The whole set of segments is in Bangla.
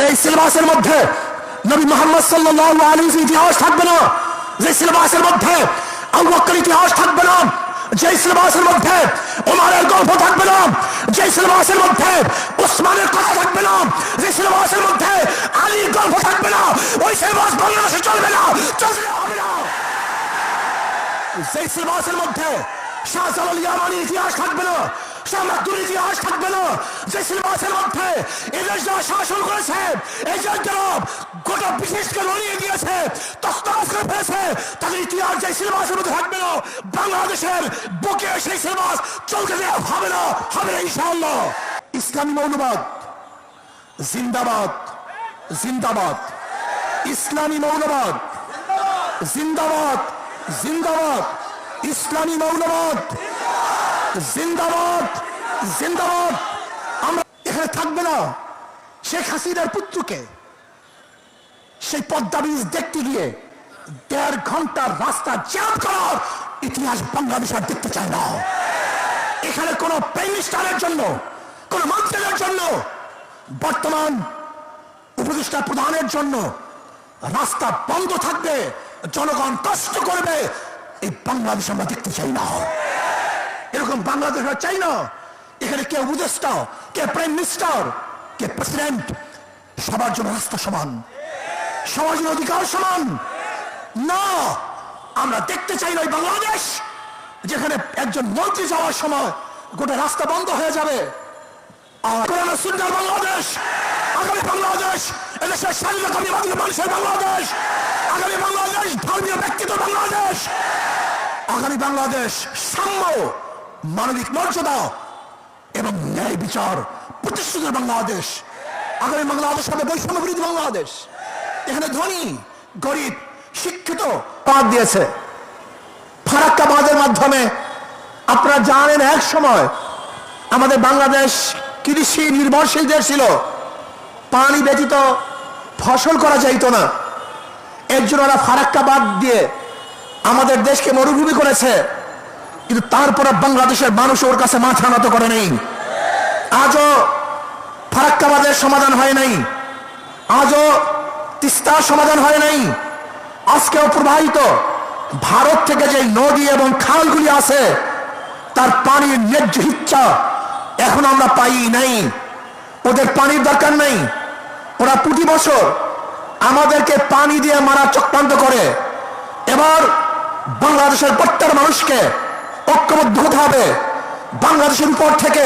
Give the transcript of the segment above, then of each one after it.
যে সিলেবাসের মধ্যে নবী মোহাম্মদ সাল্লাল্লাহু আলাইহি ইতিহাস থাকবে না, যে সিলেবাসের মধ্যে আবু বকর ইতিহাস থাকবে না, যে সিলেবাসের মধ্যে ওমারের গল্প থাকবে না, যে সিলেবাসের মধ্যে ওসমানের কথা থাকবে না, যে সিলেবাসের মধ্যে আলীর গল্প থাকবে না, ওই সিলেবাস বাংলাদেশে চলবে না, চলবে হবে না। সেই সিলেবাসের মধ্যে শাহজালাল ইয়ামানির ইতিহাস থাকবে না থাকবে সিলেবাসের মধ্যে এদেশ যারা শাসন করেছে, এই যারা গোটা বিশেষকে লড়িয়ে দিয়েছে তাদের ইতিহাস যে সিলেবাসের মধ্যে থাকবে বাংলাদেশের বুকে সেই সিলেবাস চলতে দেওয়া হবে না হবে না ইসলামী মৌলবাদ, জিন্দাবাদ জিন্দাবাদ। ইসলামী মৌলবাদ, জিন্দাবাদ জিন্দাবাদ। ইসলামী মৌলবাদ জিন্দাবাদ জিন্দাবাদ। আমরা এখানে থাকবে না। শেখ হাসিনার পুত্রকে সেই পদ্মা দেখতে গিয়ে দেড় ঘণ্টার রাস্তা জ্যাম করার ইতিহাস বাংলাদেশ আর দেখতে চায় না। এখানে কোন প্রাইম জন্য, কোন মন্ত্রীদের জন্য, বর্তমান উপদেষ্টা প্রধানের জন্য রাস্তা বন্ধ থাকবে। জনগণ কষ্ট করবে। এই বাংলাদেশ আমরা দেখতে চাই না। এরকম বাংলাদেশ আমরা চাই না এখানে কে উপদেষ্টা, কে প্রাইম মিনিস্টার কে প্রেসিডেন্ট সবার জন্য রাস্তা সমান। সবার জন্য অধিকার সমান। না, আমরা দেখতে চাই না বাংলাদেশ, যেখানে একজন মন্ত্রী যাওয়ার সময় গোটা রাস্তা বন্ধ হয়ে যাবে। আর বাংলাদেশ। আগামী বাংলাদেশ সাম্য। মানবিক মর্যাদা এবং ন্যায় বিচার প্রতিষ্ঠিত বাংলাদেশ। আগামী বাংলাদেশ হবে বৈষম্য বিরোধী বাংলাদেশ। এখানে ধনী, গরিব, শিক্ষিত পাঠ দিয়েছে। ফারাক্কাবাদের মাধ্যমে আপনারা জানেন এক সময় আমাদের বাংলাদেশ কৃষি নির্ভরশীল দেশ ছিল। পানি ব্যতীত ফসল করা যাইতো না। এর জন্য ওরা ফারাক্কাবাদ দিয়ে আমাদের দেশকে মরুভূমি করেছে। কিন্তু তারপরে বাংলাদেশের মানুষ ওর কাছে মাথা নত করে নেই। আজও ফারাক্কাবাদের সমাধান হয় নাই। আজও তিস্তার সমাধান হয় নাই। আজকেও প্রবাহিত ভারত থেকে যে নদী এবং খালগুলি আছে, তার পানির ন্যায্য ইচ্ছা এখন আমরা পাই নাই। ওদের পানির দরকার নাই। ওরা প্রতি বছর আমাদেরকে পানি দিয়ে মারা চক্রান্ত করে। এবার বাংলাদেশের প্রত্যেক মানুষকে ঐক্যবদ্ধ হতে হবে। বাংলাদেশের উপর থেকে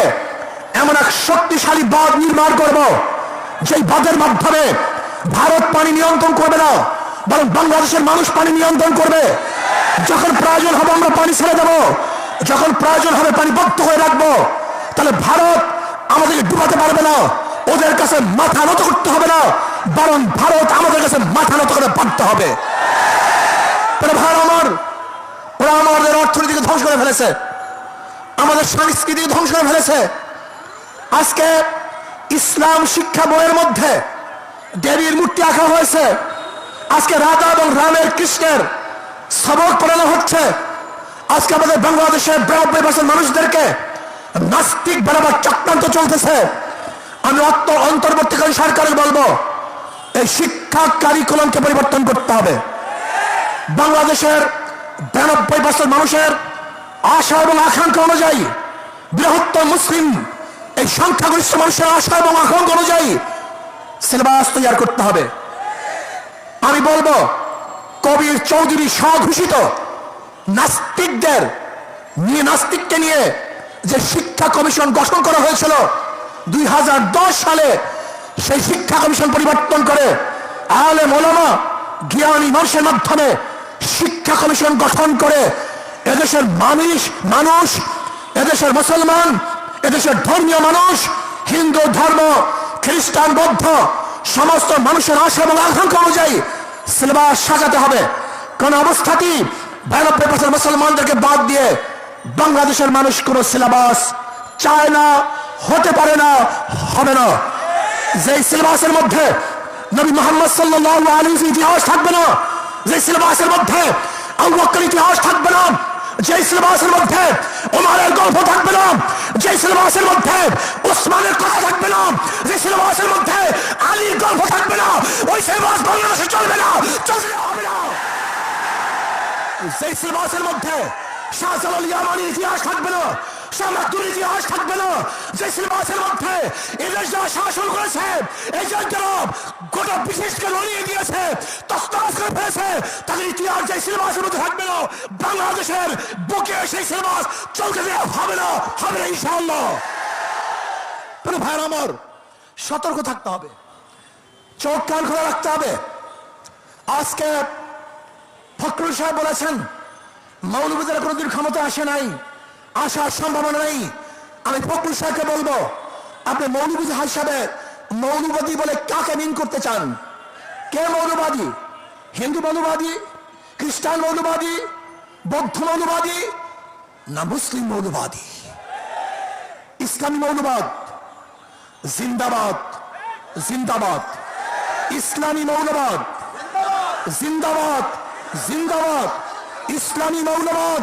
এমন এক শক্তিশালী বাঁধ নির্মাণ করব, যেই বাঁধের মাধ্যমে ভারত পানি নিয়ন্ত্রণ করবে না, বরং বাংলাদেশের মানুষ পানি নিয়ন্ত্রণ করবে। যখন প্রয়োজন হবে আমরা পানি ছেড়ে দেব, যখন প্রয়োজন হবে পানি বদ্ধ হয়ে রাখব, তাহলে ভারত আমাদেরকে ডুবাতে পারবে না, ওদের কাছে মাথা নত করতে হবে না, বরং ভারত আমাদের কাছে মাথা নত করে বাধ্য হবে। তাহলে ভাই আমার ওরা আমাদের অর্থনীতিকে ধ্বংস করে ফেলেছে। আমাদের সংস্কৃতিকে ধ্বংস করে ফেলেছে। আজকে ইসলাম শিক্ষা বইয়ের মধ্যে দেবীর মূর্তি আঁকা হয়েছে। আজকে রাধা এবং রামের কৃষ্ণের সবক পড়ানো হচ্ছে। আজকে আমাদের বাংলাদেশের বিরানব্বই পার্সেন্ট মানুষদেরকে নাস্তিক বরাবর চক্রান্ত চলতেছে। আমি অত্য অন্তর্বর্তীকালীন সরকারের বলব, এই শিক্ষা কারিকুলামকে পরিবর্তন করতে হবে। বাংলাদেশের বিরানব্বই পার্সেন্ট মানুষের আশা এবং আকাঙ্ক্ষা অনুযায়ী বৃহত্তর মুসলিম এই সংখ্যাগরিষ্ঠ মানুষের আশা এবং আকাঙ্ক্ষা অনুযায়ী সিলেবাস তৈরি করতে হবে। আমি বলব, কবির চৌধুরী স্বঘোষিত নাস্তিকদের নিয়ে নাস্তিককে নিয়ে যে শিক্ষা কমিশন গঠন করা হয়েছিল দুই হাজার দশ সালে, সেই শিক্ষা কমিশন পরিবর্তন করে আলে মোলামা জ্ঞানী মানুষের মাধ্যমে শিক্ষা কমিশন গঠন করে এদেশের মানুষ মানুষ, এদেশের মুসলমান, এদেশের ধর্মীয় মানুষ, হিন্দু, ধর্ম, খ্রিস্টান, বৌদ্ধ, সমস্ত মানুষের আশা এবং আকাঙ্ক্ষা অনুযায়ী সিলেবাস সাজাতে হবে। কোন অবস্থাতেই বিরানব্বই বছর মুসলমানদেরকে বাদ দিয়ে বাংলাদেশের মানুষ কোন সিলেবাস চায় না, হতে পারে না, হবে না। যে সিলেবাসের মধ্যে নবী মোহাম্মদ সাল্লাল্লাহু আলাইহি ইতিহাস থাকবে না যে সিলেবাসের মধ্যে আবু ইতিহাস থাকবে না যে সিলেবাসের মধ্যে ওমারের গল্প থাকবে না যে সিলেবাসের মধ্যে ওসমানের কথা থাকবে না যে সিলেবাসের মধ্যে আলীর গল্প থাকবে না, ওই সিলেবাস বাংলাদেশে চলবে না চলবে হবে না। সেই সিলেবাসের মধ্যে শাহজালাল ইয়ামানির ইতিহাস থাকবে না মধ্যে শাসন করেছে এই বিশেষকে লড়িয়ে ইতিহাস যে মধ্যে বাংলাদেশের বুকে সেই সিলেবাস চলতে দেওয়া হবে না হবে না মানে ভাইয়ের আমার, সতর্ক থাকতে হবে। চোখ কান খোলা রাখতে হবে। আজকে ফখরুল সাহেব বলেছেন মৌলবাদীরা কোনোদিন ক্ষমতা আসে নাই। আসার সম্ভাবনা নেই। আমি ফখরুল সাহেবকে বলব, আপনি মৌলবাদী হিসাবে মৌলবাদী বলে কাকে মিন করতে চান? কে মৌলবাদী হিন্দু মৌলবাদী খ্রিস্টান মৌলবাদী বৌদ্ধ মৌলবাদী না মুসলিম মৌলবাদী ইসলামী মৌলবাদ? জিন্দাবাদ। জিন্দাবাদ। ইসলামী মৌলবাদ? জিন্দাবাদ। জিন্দাবাদ। ইসলামী মৌলবাদ?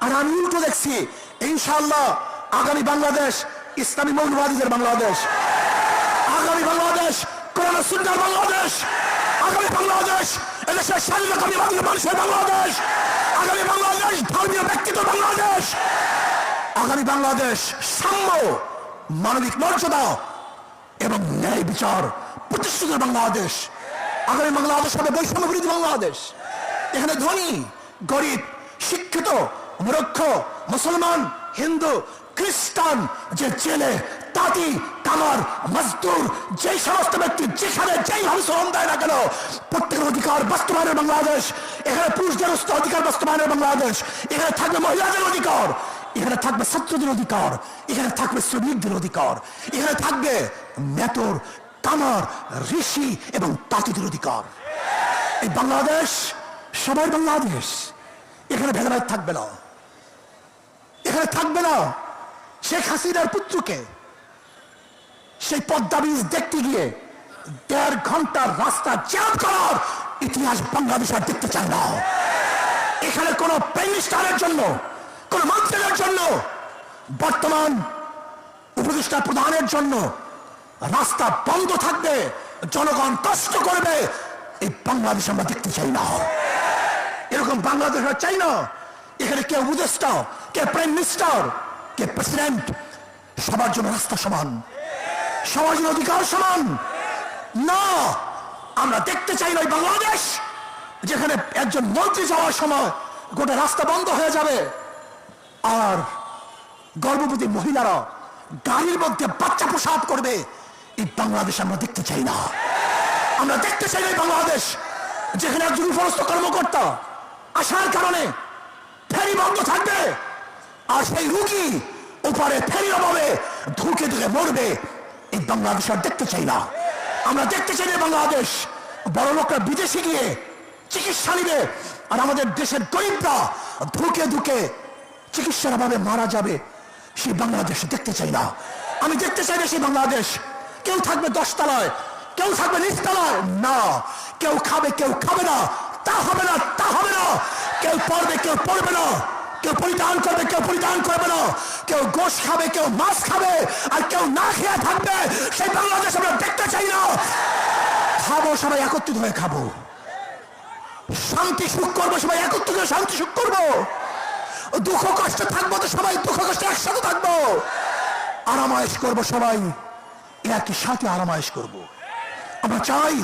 আর আমি উল্টো দেখছি ইনশাল্লাহ আগামী বাংলাদেশ, ইসলামী মৌলবাদীদের বাংলাদেশ। আগামী বাংলাদেশ, কোরআন সুন্দর বাংলাদেশ। আগামী বাংলাদেশ, এদেশের স্বাধীনতামী বাংলা মানুষের বাংলাদেশ। আগামী বাংলাদেশ, ধর্মীয় ব্যক্তিত্ব বাংলাদেশ। আগামী বাংলাদেশ, সাম্য, মানবিক মর্যাদা এবং ন্যায় বিচার প্রতিষ্ঠিত বাংলাদেশ। আগামী বাংলাদেশ হবে বৈষম্য বিরোধী বাংলাদেশ। এখানে ধনী, গরিব, শিক্ষিত মূর্খ মুসলমান, হিন্দু, খ্রিস্টান, যে জেলে, তাঁতি কামার মজদুর, যে সমস্ত ব্যক্তি যেখানে যেইভাবে শ্রম দেয় না কেন, প্রত্যেকের অধিকার বাস্তবায়নের বাংলাদেশ, এখানে পুরুষদের অধিকার বাস্তবায়নের বাংলাদেশ, এখানে থাকবে মহিলাদের অধিকার, এখানে থাকবে ছাত্রদের অধিকার, এখানে থাকবে শ্রমিকদের অধিকার, এখানে থাকবে মেতর কামার ঋষি এবং তাঁতিদের অধিকার। এই বাংলাদেশ সবাই বাংলাদেশ, এখানে ভেদাভেদ থাকবে না। থাকবে না। শেখ হাসিনার পুত্রকে সেই পদ্মা ব্রিজ দেখতে গিয়ে দেড় ঘণ্টার রাস্তা জ্যাম করার ইতিহাস বাংলাদেশ আর দেখতে চায় না। এখানে কোন প্রেমিস্টারের জন্য, কোন মন্ত্রীদের জন্য, বর্তমান উপদেষ্টা প্রদানের জন্য রাস্তা বন্ধ থাকবে, জনগণ কষ্ট করবে, এই বাংলাদেশ আমরা দেখতে চাই না। এরকম বাংলাদেশ চাই না। এখানে কে উপদেষ্টা কে প্রাইম মিনিস্টার, কে প্রেসিডেন্ট, সবার জন্য রাস্তা সমান। সবার জন্য অধিকার সমান। না, আমরা দেখতে চাই না বাংলাদেশ, যেখানে একজন মন্ত্রী যাওয়ার সময় গোটা রাস্তা বন্ধ হয়ে যাবে। আর গর্ভবতী মহিলারা গাড়ির মধ্যে বাচ্চা প্রসাদ করবে, এই বাংলাদেশ আমরা দেখতে চাই না। আমরা দেখতে চাই না বাংলাদেশ, যেখানে একজন উপরস্থ কর্মকর্তা আসার কারণে ফেরি বন্ধ থাকবে। আর সেই রুগী ওপারে ফেরির অভাবে ধুকে ধুকে মরবে, এই বাংলাদেশ আর দেখতে চাই না। আমরা দেখতে চাই না বাংলাদেশ। বড় লোকরা বিদেশে গিয়ে চিকিৎসা নিবে, আর আমাদের দেশের গরিবরা ধুকে ধুকে চিকিৎসার অভাবে মারা যাবে, সেই বাংলাদেশ দেখতে চাই না। আমি দেখতে চাই না সেই বাংলাদেশ। কেউ থাকবে দশতলায়, কেউ থাকবে নিচতলায়। না, কেউ খাবে কেউ খাবে না। তা হবে না, তা হবে না। কেউ পড়বে কেউ পড়বে না। কেউ পরিধান করবে, কেউ পরিধান করবে না। কেউ গোশ খাবে, কেউ মাছ খাবে, আর কেউ না খেয়ে থাকবে, সেই বাংলাদেশ আমরা দেখতে চাই না। খাব, সবাই একত্রিত হয়ে খাব। শান্তি সুখ করব, সবাই একত্রিত হয়ে শান্তি সুখ করব। দুঃখ কষ্ট থাকব তো সবাই, দুঃখ কষ্ট একসাথে থাকব। আরামায়েশ করব সবাই একই সাথে আরামায়েশ করব? আমরা চাই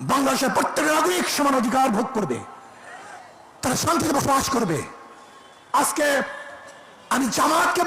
বাংলাদেশের প্রত্যেক নাগরিক সমান অধিকার ভোগ করবে। তারা শান্তিতে বসবাস করবে। আজকে আমি জামাতকে